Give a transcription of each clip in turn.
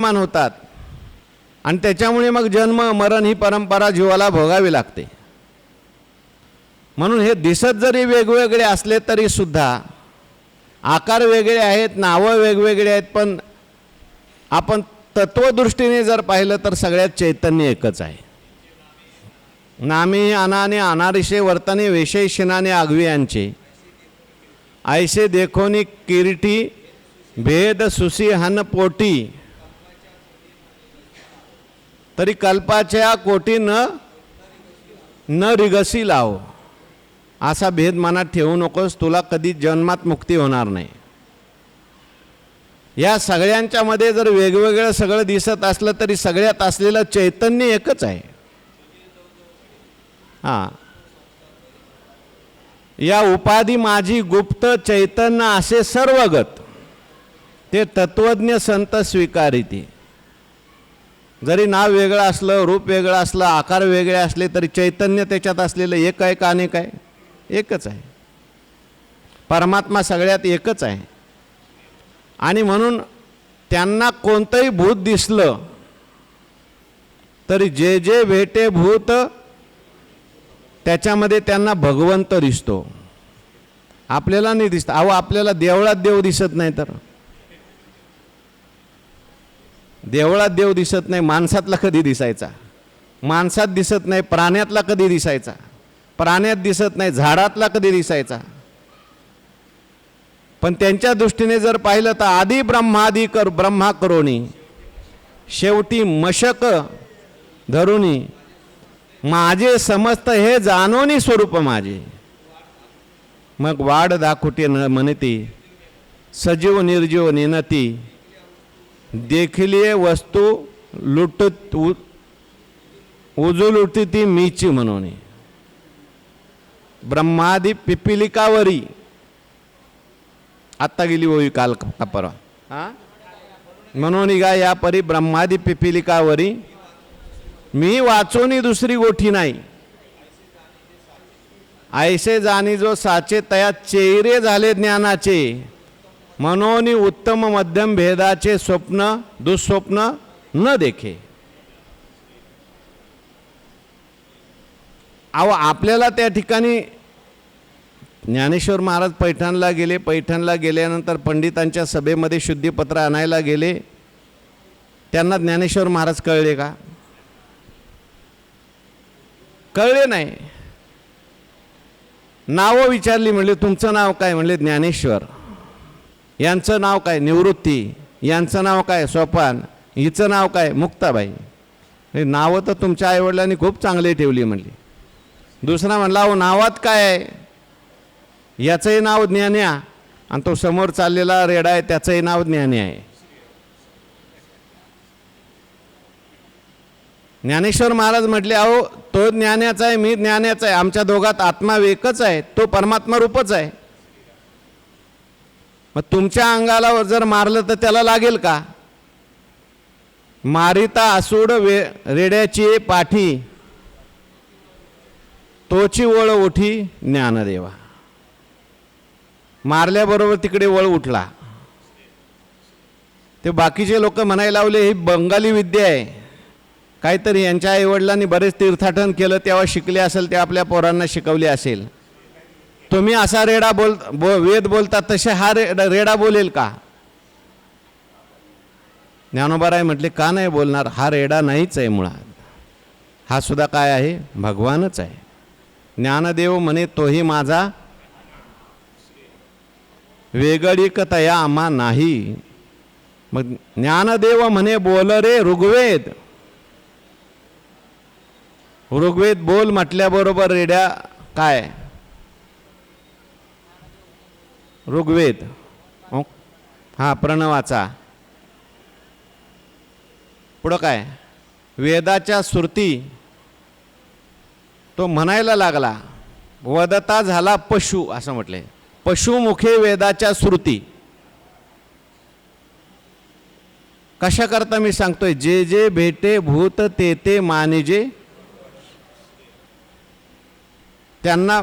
निर्माण होतात. आणि त्याच्यामुळे मग जन्म मरण ही परंपरा जीवाला भोगावी लागते. म्हणून हे दिसत जरी वेगवेगळे असले तरी सुद्धा आकार वेगळे आहेत नावं वेगवेगळे आहेत पण आपण तत्वदृष्टीने जर पाहिलं तर सगळ्यात चैतन्य एकच आहे. नामी अनाने अनारिशे वर्तने वेशे शिनाने आगवी यांचे. आयसे देखोनी किरीटी भेद सुसी हन पोटी. तरी कल्पाच्या कोटी न रिगसी लाव. असा भेद मनात ठेवू नकोस तुला कधी जन्मात मुक्ती होणार नाही. या सगळ्यांच्या मध्ये जर वेगवेगळं सगळं दिसत असलं तरी सगळ्यात असलेलं चैतन्य एकच आहे. हां. या उपाधी माझी गुप्त चैतन्य असे सर्वगत. ते तत्वज्ञ संत स्वीकारिती. जरी नाव वेगळं असलं रूप वेगळं असलं आकार वेगळे असले तरी चैतन्य त्याच्यात असलेलं एक आहे का अनेक आहे एकच आहे. परमात्मा सगळ्यात एकच आहे. आणि म्हणून त्यांना कोणतंही भूत दिसलं तरी जे जे भेटे भूत त्याच्यामध्ये त्यांना भगवंत दिसतो. आपल्याला नाही दिसतं. अहो आपल्याला देवळात देव दिसत नाही तर. देवळात देव दिसत नाही माणसातला कधी दिसायचा? माणसात दिसत नाही प्राण्यातला कधी दिसायचा? प्राण्यात दिसत नाही झाडातला कधी दिसायचा? पण त्यांच्या दृष्टीने जर पाहिलं तर आधी ब्रह्मादी कर ब्रह्मा करोनी शेवटी मशक धरुणी माझे समस्त हे जाणोनी स्वरूप माझे. मग वाढ दाखुटे न म्हणती सजीव निर्जीव निनती देखिले वस्तू लुटत उजू लुटती ती मीची म्हणून. ब्रह्मादी पिपिलिकावरी. आत्ता गेली होई काल का परवा. हा? म्हणून गा या परी ब्रह्मादी पिपिलिकावरी. मी वाचोनी दुसरी गोठी नाही. ऐसे जाणी जो साचे तया चेहरे झाले ज्ञानाचे. मनोनी उत्तम मध्यम भेदाचे स्वप्न दुःस्वप्न न देखे. अहो आपल्याला त्या ठिकाणी ज्ञानेश्वर महाराज पैठणला गेले पैठणला गेल्यानंतर पंडितांच्या सभेमध्ये शुद्धीपत्र आणायला गेले. त्यांना ज्ञानेश्वर महाराज कळले का? कळले नाही. नावं विचारली म्हणले तुमचं नाव काय? म्हणले ज्ञानेश्वर. यांचं नाव काय? निवृत्ती. यांचं नाव काय? सोपान. हिचं नाव काय? मुक्ताबाई. हे नावं तर तुमच्या आईवडिलांनी खूप चांगली ठेवली म्हणली. दुसरा म्हणला अहो नावात काय आहे? याचंही नाव ज्ञान्या. आणि तो समोर चाललेला रेडा आहे त्याचंही नाव ज्ञानी आहे. ज्ञानेश्वर महाराज म्हटले अहो तो ज्ञानाचा आहे मी ज्ञानाचा आहे. आमच्या दोघात आत्मा एकच आहे तो परमात्मा रूपच आहे. मग तुमच्या अंगाला जर मारलं तर त्याला लागेल का? मारिता आसूड वे रेड्याची पाठी तोची वळ उठी ज्ञानदेवा. मारल्याबरोबर तिकडे वळ उठला. ते बाकीचे लोक म्हणायला लावले ही बंगाली विद्या आहे. काहीतरी यांच्या आईवडिलांनी बरेच तीर्थाटन केलं तेव्हा शिकले असेल ते आपल्या पोरांना शिकवले असेल. तुम्ही असा रेडा बोल बो वेद बोलता तसे हा रे रेडा बोलेल का? ज्ञानोबाराय म्हटले का नाही बोलणार? हा रेडा नाहीच आहे मुळात. हा सुद्धा काय आहे? भगवानच आहे. ज्ञानदेव म्हणे तोही माझा वेगळीक तया आम्हा नाही. मग ज्ञानदेव म्हणे बोल रे ऋग्वेद. ऋग्वेद बोल म्हटल्याबरोबर रेड्या काय? ऋग्वेद. हो? हा? प्रणवाचा. पुढं काय? वेदाच्या श्रुती तो म्हणायला लागला वदता झाला पशु असं म्हटले. पशुमुखे वेदाच्या श्रुती कशा करता मी सांगतोय? जे जे भेटे भूत ते ते मानिजे. त्यांना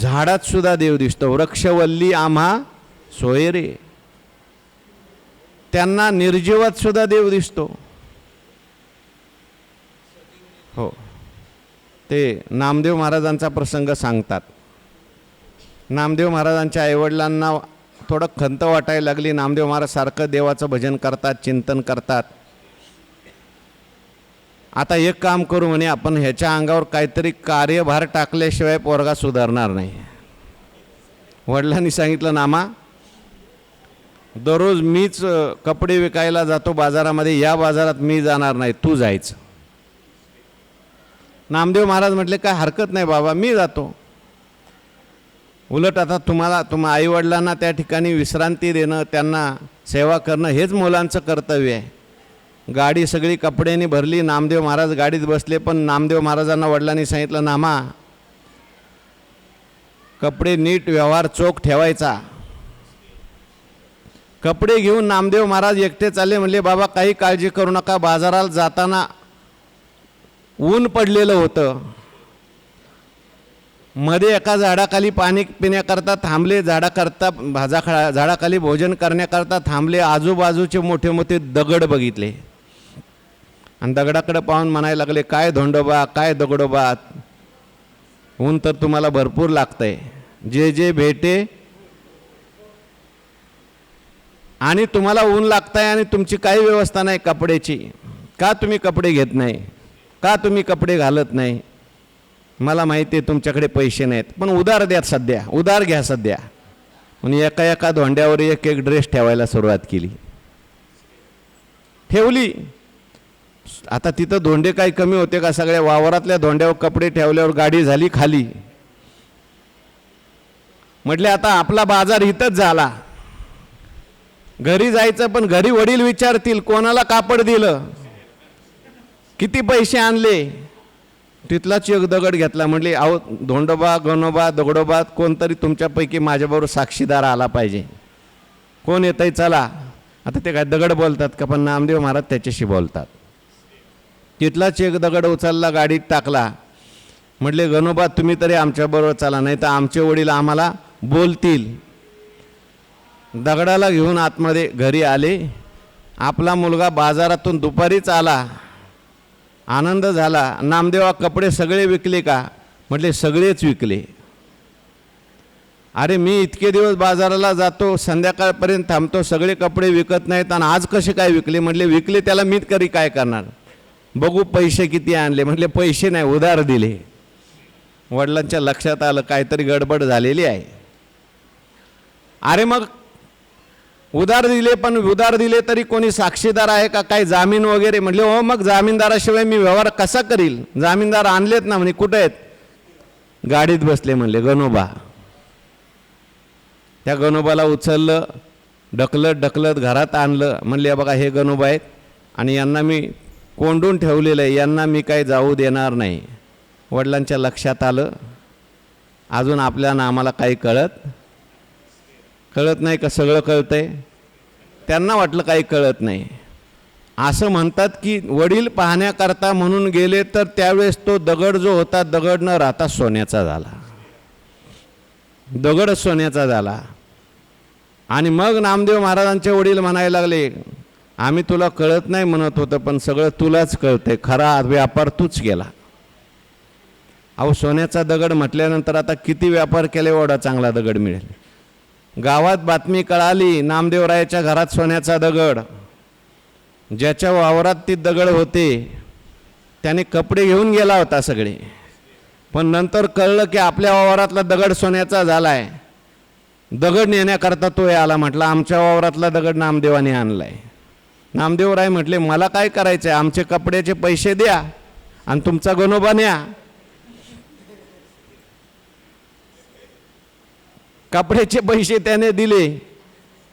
झाडात सुद्धा देव दिसतो. वृक्षवल्ली आम्हा सोयरे त्यांना निर्जीवात सुद्धा देव दिसतो. हो. ते नामदेव महाराजांचा प्रसंग सांगतात. नामदेव महाराजांच्या आईवडिलांना थोडं खंत वाटायला लागली. नामदेव महाराज सारखं देवाचं भजन करतात चिंतन करतात. आता एक काम करू म्हणे आपण ह्याच्या अंगावर काहीतरी कार्यभार टाकल्याशिवाय पोरगा सुधारणार नाही. वडिलांनी सांगितलं नामा दररोज मीच कपडे विकायला जातो बाजारामध्ये या बाजारात मी जाणार नाही तू जायचं. नामदेव महाराज म्हटले काय हरकत नाही बाबा मी जातो. उलट आता तुम्हाला तुम्हा आईवडिलांना त्या ठिकाणी विश्रांती देणं त्यांना सेवा करणं हेच मुलांचं कर्तव्य आहे. गाडी सगळी कपड्यांनी भरली. नामदेव महाराज गाडीत बसले पण नामदेव महाराजांना वडिलांनी सांगितलं नामा कपडे नीट व्यवहार चोख ठेवायचा. कपडे घेऊन नामदेव महाराज एकटे चालले म्हणले बाबा काही काळजी करू नका. बाजाराला जाताना ऊन पडलेलं होतं. मध्ये एका झाडाखाली पाणी पिण्याकरता थांबले झाडाकरता भाजा खा झाडाखाली भोजन करण्याकरता थांबले. आजूबाजूचे मोठे मोठे दगड बघितले. आणि दगडाकडे पाहून म्हणायला लागले काय धोंडोबा काय दगडोबा ऊन तर तुम्हाला भरपूर लागतंय. जे जे भेटे आणि तुम्हाला ऊन लागतंय आणि तुमची काही व्यवस्था नाही कपड्याची. का तुम्ही कपडे घेत नाही? का तुम्ही कपडे घालत नाही? मला माहिती आहे तुमच्याकडे पैसे नाहीत. पण उधार द्या सध्या उधार घ्या सध्या. म्हणून एका एका धोंड्यावर एक एक ड्रेस ठेवायला सुरुवात केली. ठेवली. आता तिथं धोंडे काही कमी होते का? सगळ्या वावरातल्या धोंड्यावर कपडे ठेवल्यावर गाडी झाली खाली. म्हटले आता आपला बाजार इथंच झाला. घरी जायचं पण घरी वडील विचारतील कोणाला कापड दिलं? किती पैसे आणले? तिथलाच एक दगड घेतला म्हटले अहो धोंडोबा गणोबा दगडोबा कोणतरी तुमच्यापैकी माझ्याबरोबर साक्षीदार आला पाहिजे. कोण येतंय चला. आता ते काय दगड बोलतात का? पण नामदेव महाराज त्याच्याशी बोलतात. तिथलाच एक दगड उचलला गाडीत टाकला. म्हटले गणोबा तुम्ही तरी आमच्याबरोबर चला नाही तर आमचे वडील आम्हाला बोलतील. दगडाला घेऊन आतमध्ये घरी आले. आपला मुलगा बाजारातून दुपारीच आला. आनंद झाला. नामदेवा कपडे सगळे विकले का? म्हटले सगळेच विकले. अरे मी इतके दिवस बाजाराला जातो संध्याकाळपर्यंत थांबतो सगळे कपडे विकत नाहीत आणि आज कसे काय विकले? म्हटले विकले त्याला मी करी काय करणार? बघू पैसे किती आणले. म्हटले पैसे नाही उधार दिले. वडिलांच्या लक्षात आलं काहीतरी गडबड झालेली आहे. अरे मग उधार दिले पण उधार दिले तरी कोणी साक्षीदार आहे का? काही जामीन वगैरे? म्हटले हो मग जामीनदाराशिवाय मी व्यवहार कसा करील? जामीनदार आणलेत ना म्हणे कुठं आहेत? गाडीत बसले म्हणले गणोबा. त्या गणोबाला उचललं ढकलत ढकलत घरात आणलं. म्हणले बघा हे गणोबा आहेत आणि यांना मी कोंडून ठेवलेलं आहे यांना मी काही जाऊ देणार नाही. वडिलांच्या लक्षात आलं. अजून आपल्याला आम्हाला काही कळत? कळत नाही का सगळं कळतंय? त्यांना वाटलं काही कळत नाही. असं म्हणतात की वडील पाहण्याकरता म्हणून गेले तर त्यावेळेस तो दगड जो होता दगड न राहता सोन्याचा झाला. दगडच सोन्याचा झाला. आणि मग नामदेव महाराजांचे वडील म्हणायला लागले आम्ही तुला कळत नाही म्हणत होतं पण सगळं तुलाच कळतंय. खरा व्यापार तूच केला. अहो सोन्याचा दगड म्हटल्यानंतर आता किती व्यापार केले एवढा चांगला दगड मिळेल. गावात बातमी कळाली नामदेवरायाच्या घरात सोन्याचा दगड. ज्याच्या वावरात ती दगड होते त्याने कपडे घेऊन गेला होता सगळे. पण नंतर कळलं की आपल्या वावरातला दगड सोन्याचा झाला आहे दगड नेण्याकरता तो आला म्हटला आमच्या वावरातला दगड नामदेवाने आणलाय. नामदेवराय म्हटले मला काय करायचं आहे आमचे कपड्याचे पैसे द्या आणि तुमचा गणोबा न्या. कपड्याचे पैसे त्याने दिले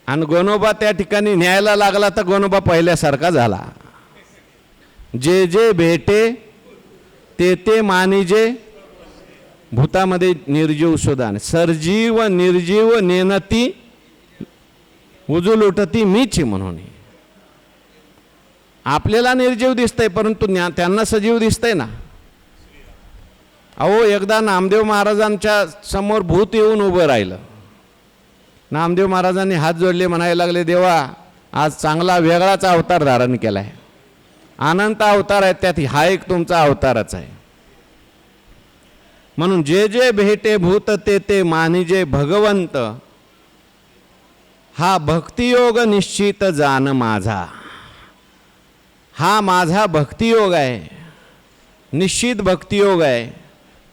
आणि गोनोबा त्या ठिकाणी न्यायला लागला तर गोनोबा पहिल्यासारखा झाला. जे जे भेटे ते ते मानिजे भूतामध्ये निर्जीव सुदान. सर्जीव निर्जीव नेनती उजूल उठती मीच म्हणून. आपल्याला निर्जीव दिसतंय परंतु ज्ञा त्यांना सजीव दिसतंय ना. अहो एकदा नामदेव महाराजांच्या समोर भूत येऊन उभं राहिलं. नामदेव महाराजांनी हात जोडले म्हणायला लागले देवा आज चांगला वेगळाच अवतार धारण केला आहे अनंत अवतार आहे त्यात हा एक तुमचा अवतारच आहे. म्हणून जे जे भेटे भूत ते ते मानिजे भगवंत. हा भक्तियोग निश्चित जाण माझा. हा माझा भक्तियोग आहे. निश्चित भक्तियोग आहे.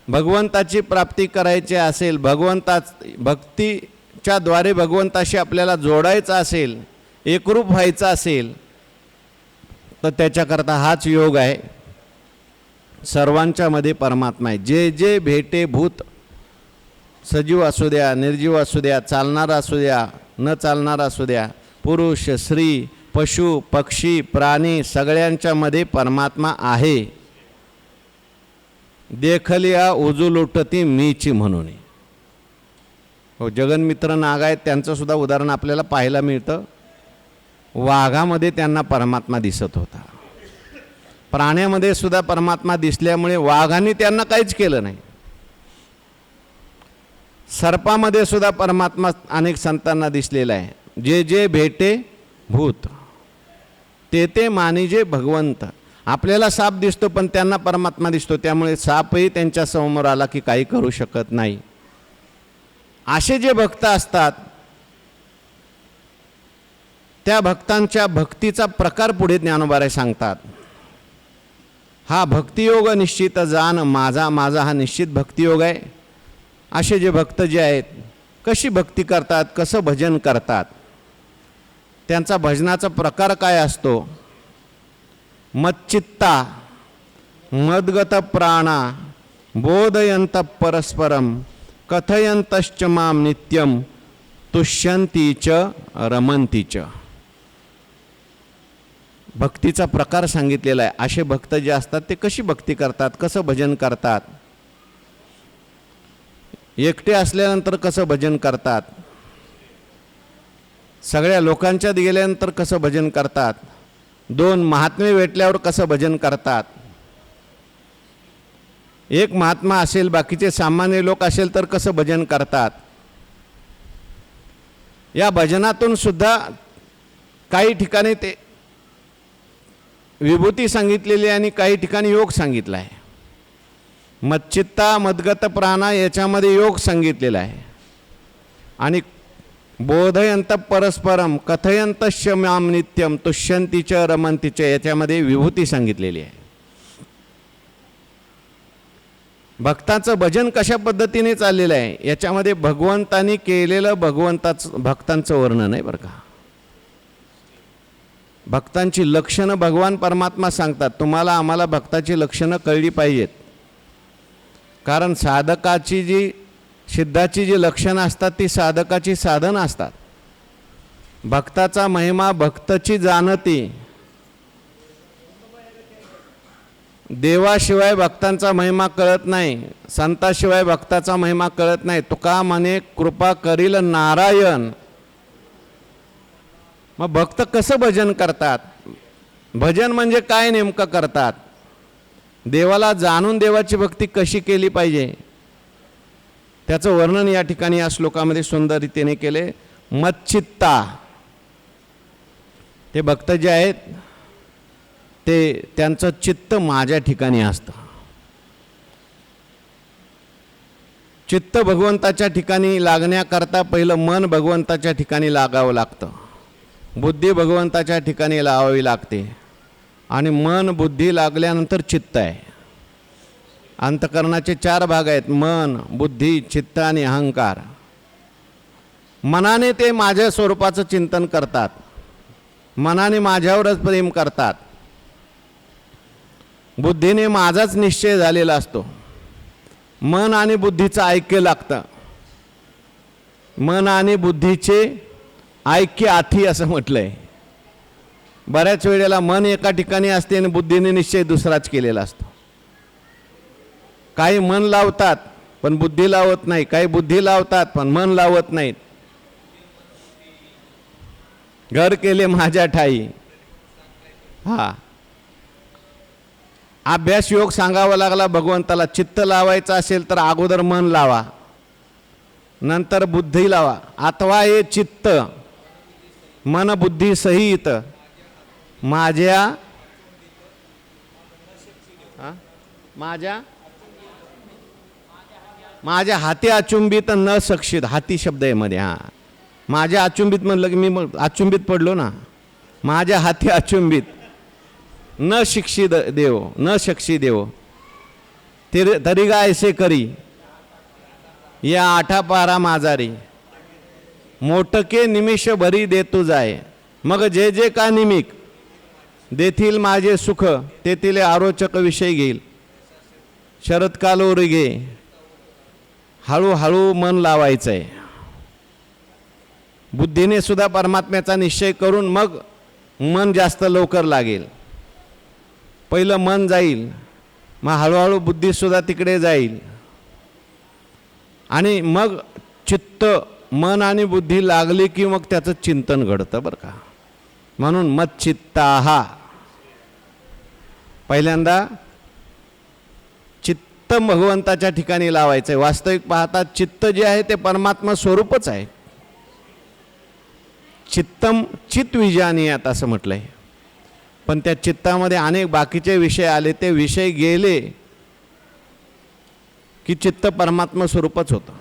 भगवंताची प्राप्ती करायची असेल भगवंता भक्तीच्या द्वारे भगवंताशी आपल्याला जोडायचं असेल एकरूप व्हायचं असेल तर त्याच्याकरता हाच योग आहे. सर्वांच्यामध्ये परमात्मा आहे. जे जे भेटे भूत सजीव असू द्या निर्जीव असू द्या चालणारा असू द्या न चालणारा असू द्या पुरुष स्त्री पशु पक्षी प्राणी सगळ्यांच्यामध्ये परमात्मा आहे. देखलिया उजुलुटती मीची म्हणून. हो जगनमित्र नाग आहेत त्यांचं सुद्धा उदाहरण आपल्याला पाहायला मिळतं. वाघामध्ये त्यांना परमात्मा दिसत होता. प्राण्यामध्ये सुद्धा परमात्मा दिसल्यामुळे वाघाने त्यांना काहीच केलं नाही. सर्पामध्ये सुद्धा परमात्मा अनेक संतांना दिसलेला आहे. जे जे भेटे भूत. ते ते मानिजे भगवंत. आपल्याला साप दिसतो पण त्यांना परमात्मा दिसतो. त्यामुळे सापही त्यांच्यासमोर आला की काही करू शकत नाही. असे जे भक्त असतात त्या भक्तांच्या भक्तीचा प्रकार पुढे ज्ञानोबारे सांगतात. हा भक्तियोग निश्चित जाण माझा माझा हा निश्चित भक्तियोग आहे. असे जे भक्त जे आहेत कशी भक्ती करतात कसं भजन करतात? त्यांचा भजनाचा प्रकार काय असतो? मच्चित्ता मद्गत प्राणा बोधयंत परस्परम कथयंतश्च माम नित्यम तुष्यंती च रमंती च. भक्तीचा प्रकार सांगितलेला आहे. असे भक्त जे असतात ते कशी भक्ती करतात? कसं भजन करतात? एकटे असल्यानंतर कसं भजन करतात? सगळ्या लोकांच्यात गेल्यानंतर कसं भजन करतात? दोन महात्मे भेटल्यावर कसं भजन करतात? एक महात्मा असेल बाकीचे सामान्य लोक असेल तर कसं भजन करतात? या भजनातून सुद्धा काही ठिकाणी ते विभूती सांगितलेली आहे आणि काही ठिकाणी योग सांगितला आहे. मच्चित्ता मदगत प्राणा याच्यामध्ये योग सांगितलेला आहे. आणि बोधयंत परस्परम कथयंतश्च माम नित्यम तुष्यंतीच रमंतीच याच्यामध्ये विभूती सांगितलेली आहे. भक्ताचं भजन कशा पद्धतीने चाललेलं आहे? याच्यामध्ये भगवंतानी केलेलं भगवंताचं भक्तांचं वर्णन आहे बरं का. भक्तांची लक्षणं भगवान परमात्मा सांगतात. तुम्हाला आम्हाला भक्ताची लक्षणं कळली पाहिजेत. कारण साधकाची जी सिद्धाची जी लक्षणं असतात ती साधकाची साधनं असतात. भक्ताचा महिमा भक्तची जाणती. देवाशिवाय भक्तांचा महिमा कळत नाही संताशिवाय भक्ताचा महिमा कळत नाही. तुका म्हणे कृपा करील नारायण. मग भक्त कसं भजन करतात? भजन म्हणजे काय नेमकं करतात? देवाला जाणून देवाची भक्ती कशी केली पाहिजे? त्याचं वर्णन या ठिकाणी या श्लोकामध्ये सुंदर रीतीने केले. मच्छित्ता ते भक्त जे आहेत ते त्यांचं चित्त माझ्या ठिकाणी असतं. चित्त भगवंताच्या ठिकाणी लागण्याकरता पहिलं मन भगवंताच्या ठिकाणी लागावं लागतं. बुद्धी भगवंताच्या ठिकाणी लावावी लागते. आणि मन बुद्धी लागल्यानंतर चित्त आहे. अंतकरणाचे चार भाग आहेत. मन बुद्धी चित्त आणि अहंकार. मनाने ते माझ्या स्वरूपाचं चिंतन करतात. मनाने माझ्यावरच प्रेम करतात. बुद्धीने माझाच निश्चय झालेला असतो. मन आणि बुद्धीचं ऐक्य लागतं. मन आणि बुद्धीचे ऐक्य आथी असं म्हटलं आहे बऱ्याच वेळेला मन एका ठिकाणी असते आणि बुद्धीने निश्चय दुसराच केलेला असतो. काही मन लावतात पण बुद्धी लावत नाही. काही बुद्धी लावतात पण मन लावत नाहीत. घर केले माझ्या ठाई. हा. अभ्यास योग सांगावा लागला भगवंताला चित्त लावायचं असेल तर अगोदर मन लावा. नंतर बुद्धी लावा. अथवा हे चित्त मन बुद्धी सहित माझ्या हा? माझ्या माझ्या हाती अचुंबित न सक्षित हाती शब्द आहे मध्ये हां. माझ्या अचुंबित म्हणलं की मी मग अचुंबित पडलो ना. माझ्या हाती अचुंबित. न शिक्षी देव न शक्षी देव. तिर तरी गा ऐसे करी. या आठा पारा माजारी. मोटके निमिष भरी देतो जाय. मग जे जे का निमिक देतील माझे सुख तेथील आरोचक विषय घेईल. शरदकाल उरगे. हळूहळू मन लावायचं आहे बुद्धीने सुद्धा परमात्म्याचा निश्चय करून मग मन जास्त लवकर लागेल. पहिलं मन जाईल मग हळूहळू बुद्धीसुद्धा तिकडे जाईल. आणि मग चित्त मन आणि बुद्धी लागली की मग त्याचं चिंतन घडतं बरं का. म्हणून मत चित्ता हा पहिल्यांदा चित्त भगवंताच्या ठिकाणी लावायचं आहे वास्तविक पाहता चित्त जे आहे ते परमात्मा स्वरूपच आहे. चित्तम चित आता असं म्हटलं आहे पण त्या चित्तामध्ये अनेक बाकीचे विषय आले ते विषय गेले की चित्त परमात्मा स्वरूपच होतं.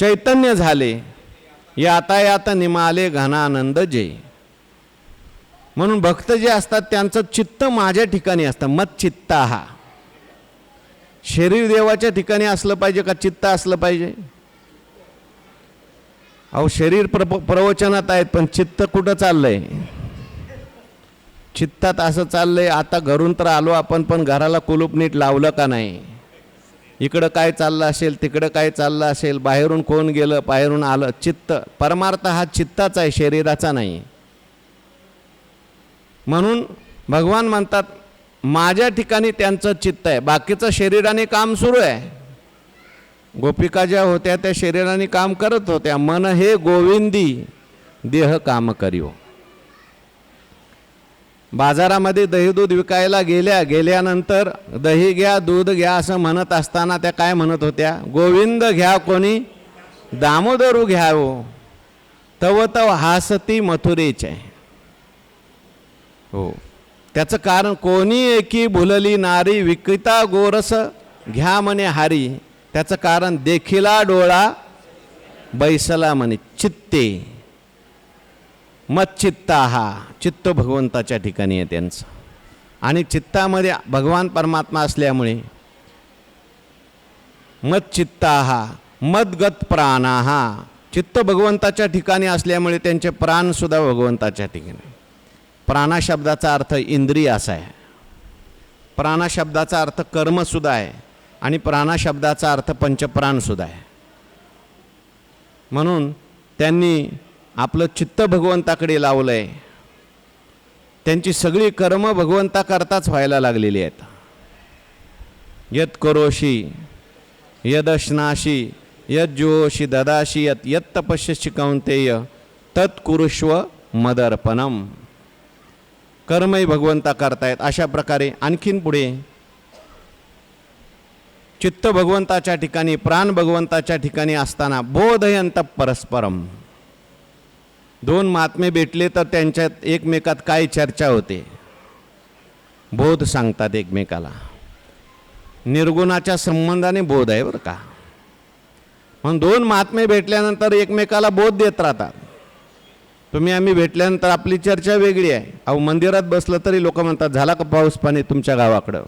चैतन्य झाले यातायात निमाले घनानंद जे. म्हणून भक्त जे असतात त्यांचं चित्त माझ्या ठिकाणी असतं. मत चित्ता. हा शरीर देवाच्या ठिकाणी असलं पाहिजे का चित्त असलं पाहिजे? अहो शरीर प्र प्रवचनात आहेत पण चित्त कुठं चाललंय? चित्तात असं चाललंय आता घरून तर आलो आपण पण घराला कुलूप नीट लावलं का नाही? इकडं काय चाललं असेल तिकडं काय चाललं असेल बाहेरून कोण गेलं बाहेरून आलं चित्त. परमार्थ हा चित्ताचा आहे शरीराचा नाही. म्हणून भगवान म्हणतात माझ्या ठिकाणी त्यांचं चित्त आहे. बाकीचं शरीराने काम सुरू आहे. गोपिका ज्या होत्या त्या शरीराने काम करत होत्या. मन हे गोविंदी देह काम करियो. बाजारामध्ये दही दूध विकायला गेल्या गेल्यानंतर दही घ्या दूध घ्या असं म्हणत असताना त्या काय म्हणत होत्या? गोविंद घ्या कोणी दामोदरू घ्यावो. तव तव हासती मथुरेचे. हो. त्याचं कारण कोणी एकी भुलली नारी विकिता गोरस घ्या म्हणे हारी. त्याचं कारण देखिला डोळा बैसला म्हणे चित्ते. मच्चित्ता हा. चित्त भगवंताच्या ठिकाणी आहे त्यांचं. आणि चित्तामध्ये भगवान परमात्मा असल्यामुळे मच्चित्ता हा मदगत प्राणा हा चित्त भगवंताच्या ठिकाणी असल्यामुळे त्यांचे प्राणसुद्धा भगवंताच्या ठिकाणी. प्राणाशब्दाचा अर्थ इंद्रिय असा आहे. प्राणाशब्दाचा अर्थ कर्मसुद्धा आहे आणि प्राणाशब्दाचा अर्थ पंचप्राणसुद्धा आहे. म्हणून त्यांनी आपलं चित्त भगवंताकडे लावलं आहे त्यांची सगळी कर्म भगवंताकरताच व्हायला लागलेली आहेत. यत करोशी यदशनाशी यज्जोशी ददाशी यत यत तपस्यशी कौंतेय तत्कुरुष्व मदर्पणम. कर्मही भगवंता करतायत. अशा प्रकारे आणखीन पुढे चित्त भगवंताच्या ठिकाणी प्राण भगवंताच्या ठिकाणी असताना बोधयंत परस्परम. दोन महात्मे भेटले तर त्यांच्यात एकमेकात काय चर्चा होते? बोध सांगतात एकमेकाला. निर्गुणाच्या संबंधाने बोध आहे बरं का? म्हणून दोन महात्मे भेटल्यानंतर एकमेकाला बोध देत राहतात. तुम्ही आम्ही भेटल्यानंतर आपली चर्चा वेगळी आहे. अहो मंदिरात बसलं तरी लोक म्हणतात झाला का पाऊस पाणी तुमच्या गावाकडं?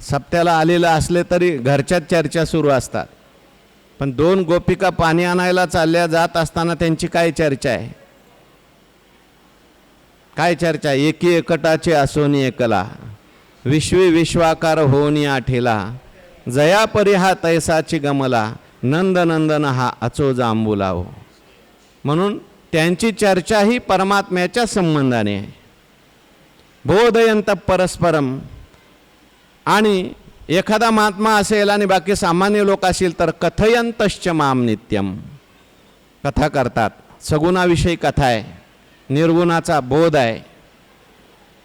सप्त्याला आलेलं असले तरी घरच्याच चर्चा सुरू असतात. पण दोन गोपिका पाणी आणायला चालल्या जात असताना त्यांची काय चर्चा आहे? काय चर्चा? एकी एकटाचे असोनी एकला. विश्वी विश्वाकार होनी आठेला जया परी हा तैसाची गमला. नंद नंदन हा अचो जांबुलाव हो. म्हणून त्यांची चर्चा ही परमात्म्याच्या संबंधाने आहे. बोधयंत परस्परम. आणि एखादा महात्मा असेल आणि बाकी सामान्य लोक असेल तर कथयंतश्च माम नित्यम. कथा करतात. सगुणाविषयी कथा आहे. निर्गुणाचा बोध आहे.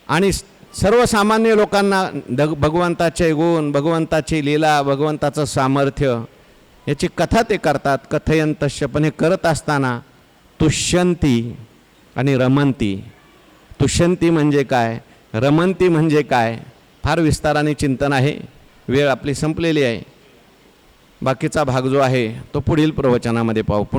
आणि सर्वसामान्य लोकांना दग भगवंताचे गुण भगवंताची लीला भगवंताचं सामर्थ्य याची कथा ते करतात. कथयंतश्य पण हे करत असताना तुष्यंती आणि रमंती. तुष्यंती म्हणजे काय? रमंती म्हणजे काय? फार विस्ताराने चिंतन आहे. वेळ आपली संपलेली आहे. बाकीचा भाग जो आहे तो पुढील प्रवचनामध्ये पाहू. पुन्हा